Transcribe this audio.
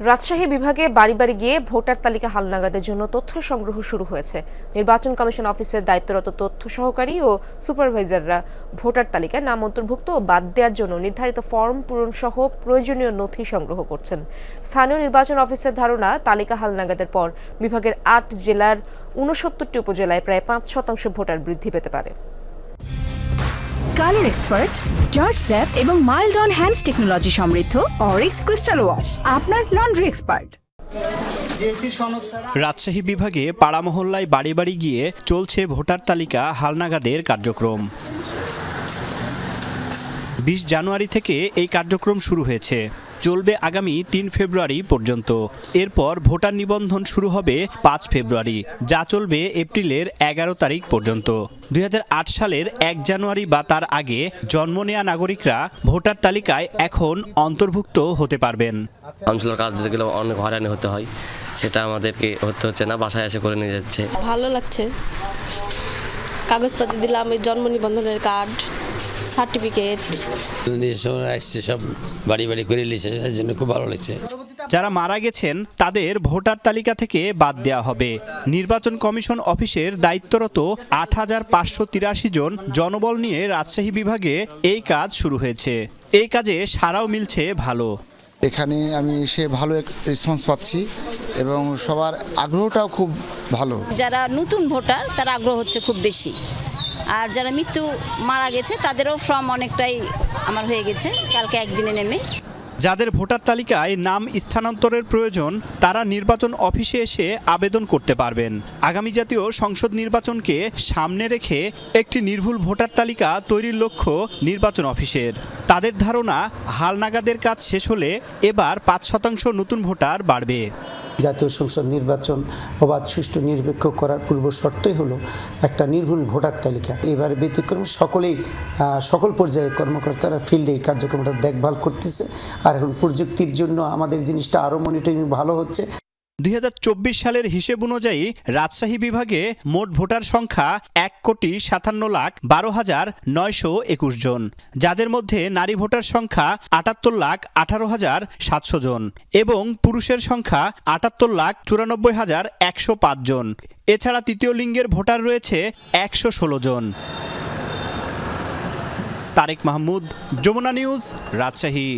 রাজশাহী বিভাগে বাড়ি বাড়ি গিয়ে ভোটার তালিকা হালনাগাদের জন্য তথ্য সংগ্রহ শুরু হয়েছে। নির্বাচন কমিশন অফিসের দায়িত্বরত তথ্য সহকারী ও সুপারভাইজাররা ভোটার তালিকায় নাম অন্তর্ভুক্ত ও বাদ দেওয়ার জন্য নির্ধারিত ফর্ম পূরণ সহ প্রয়োজনীয় নথি সংগ্রহ করছেন। স্থানীয় নির্বাচন অফিসের ধারণা, তালিকা হালনাগাদের পর বিভাগের আট জেলার উনসত্তরটি উপজেলায় প্রায় পাঁচ শতাংশ ভোটার বৃদ্ধি পেতে পারে। কালার এক্সপার্ট, জর্জ স্যাপ এবং মাইল্ড অন হ্যান্ডস টেকনোলজি সমৃদ্ধ অরিক্স ক্রিস্টাল ওয়াশ, আপনার লন্ড্রি এক্সপার্ট। রাজশাহী বিভাগে পাড়া মহল্লায় বাড়ি বাড়ি গিয়ে চলছে ভোটার তালিকা হালনাগাদের কার্যক্রম। বিশ জানুয়ারি থেকে এই কার্যক্রম শুরু হয়েছে। চলবে আগামী তিন ফেব্রুয়ারি পর্যন্ত। এরপর ভোটার নিবন্ধন শুরু হবে পাঁচ ফেব্রুয়ারি যা চলবে এপ্রিলের এগারো তারিখ পর্যন্ত। দুই হাজার আট সালের এক জানুয়ারি বা তার আগে জন্ম নেয়া নাগরিকরা ভোটার তালিকায় এখন অন্তর্ভুক্ত হতে পারবেন। কাউন্সিলর অনেক হয়রানি হতে হয় সেটা আমাদেরকে হতে হচ্ছে না বাসায় এসে করে নিয়ে যাচ্ছে। ভালো লাগছে। কাগজপাতি দিলাম জন্ম নিবন্ধনের কার্ড। সার্টিফিকেট। আসছে সব বাড়ি বাড়ি করে জন্য খুব ভালো লাগছে যারা মারা গেছেন তাদের ভোটার তালিকা থেকে বাদ দেওয়া হবে। নির্বাচন কমিশন অফিসের দায়িত্বরত আট হাজার পাঁচশো তিরাশি জন জনবল নিয়ে রাজশাহী বিভাগে এই কাজ শুরু হয়েছে। এই কাজে সারাও মিলছে ভালো। এখানে আমি সে ভালো রেসপন্স পাচ্ছি এবং সবার আগ্রহটাও খুব ভালো। যারা নতুন ভোটার তার আগ্রহ হচ্ছে খুব বেশি। আর যারা মৃত্যু মারা গেছে, তাদেরও ফর্ম অনেকটাই আমার হয়ে গেছে। কালকে একদিনে নেমে। যাদের ভোটার তালিকায় নাম স্থানান্তরের প্রয়োজন, তারা নির্বাচন অফিসে এসে আবেদন করতে পারবেন। আগামী জাতীয় সংসদ নির্বাচনকে সামনে রেখে একটি নির্ভুল ভোটার তালিকা তৈরির লক্ষ্য নির্বাচন অফিসের। তাদের ধারণা, হালনাগাদের কাজ শেষ হলে এবার পাঁচ শতাংশ নতুন ভোটার বাড়বে। জাতীয় সংসদ নির্বাচন অবাধ, সুষ্ঠু, নিরপেক্ষ করার পূর্ব শর্তই হলো একটা নির্ভুল ভোটার তালিকা। এবার ব্যতিক্রম সকলেই সকল পর্যায়ে কর্মকর্তারা ফিল্ডে এই কার্যক্রমটা দেখভাল করতেছে। আর এখন প্রযুক্তির জন্য আমাদের জিনিসটা আরও মনিটরিং ভালো হচ্ছে। দুই হাজার চব্বিশ সালের হিসেব অনুযায়ী রাজশাহী বিভাগে মোট ভোটার সংখ্যা এক কোটি সাতান্ন লাখ বারো হাজার নয়শো একুশ জন, যাদের মধ্যে নারী ভোটার সংখ্যা আটাত্তর লাখ আঠারো হাজার সাতশো জন এবং পুরুষের সংখ্যা আটাত্তর লাখ চুরানব্বই হাজার একশো পাঁচ জন। এছাড়া তৃতীয় লিঙ্গের ভোটার রয়েছে একশো ষোলো জন। তারেক মাহমুদ, যমুনা নিউজ, রাজশাহী।